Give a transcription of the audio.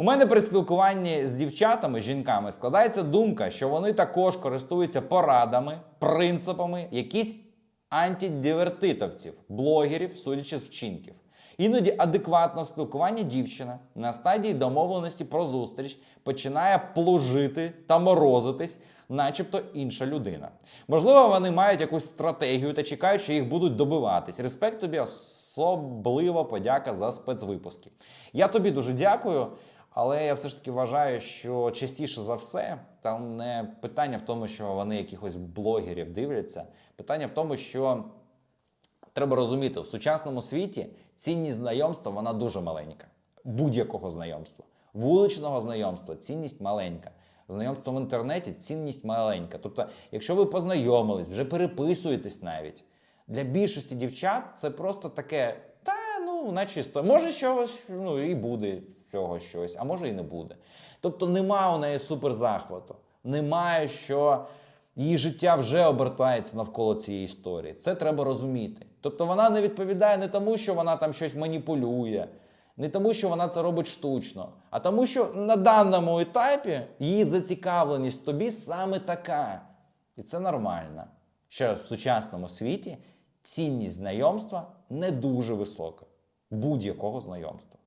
У мене при спілкуванні з дівчатами, жінками, складається думка, що вони також користуються порадами, принципами якісь антидивертитовців, блогерів, судячи з вчинків. Іноді адекватно в спілкуванні дівчина на стадії домовленості про зустріч починає плужити та морозитись, начебто інша людина. Можливо, вони мають якусь стратегію та чекають, що їх будуть добиватись. Респект тобі, особливо подяка за спецвипуски. Я тобі дуже дякую. Але я все ж таки вважаю, що частіше за все там не питання в тому, що вони якихось блогерів дивляться. Питання в тому, що треба розуміти, в сучасному світі цінність знайомства вона дуже маленька. Будь-якого знайомства. Вуличного знайомства цінність маленька. Знайомство в інтернеті цінність маленька. Тобто, якщо ви познайомились, вже переписуєтесь навіть. Для більшості дівчат це просто таке, та ну, наче історія. Може, щось ну, і буде цього щось, а може і не буде. Тобто нема у неї суперзахвату. Немає, що її життя вже обертається навколо цієї історії. Це треба розуміти. Тобто вона не відповідає не тому, що вона там щось маніпулює, не тому, що вона це робить штучно, а тому, що на даному етапі її зацікавленість тобі саме така. І це нормально. Що в сучасному світі цінність знайомства не дуже висока. Будь-якого знайомства.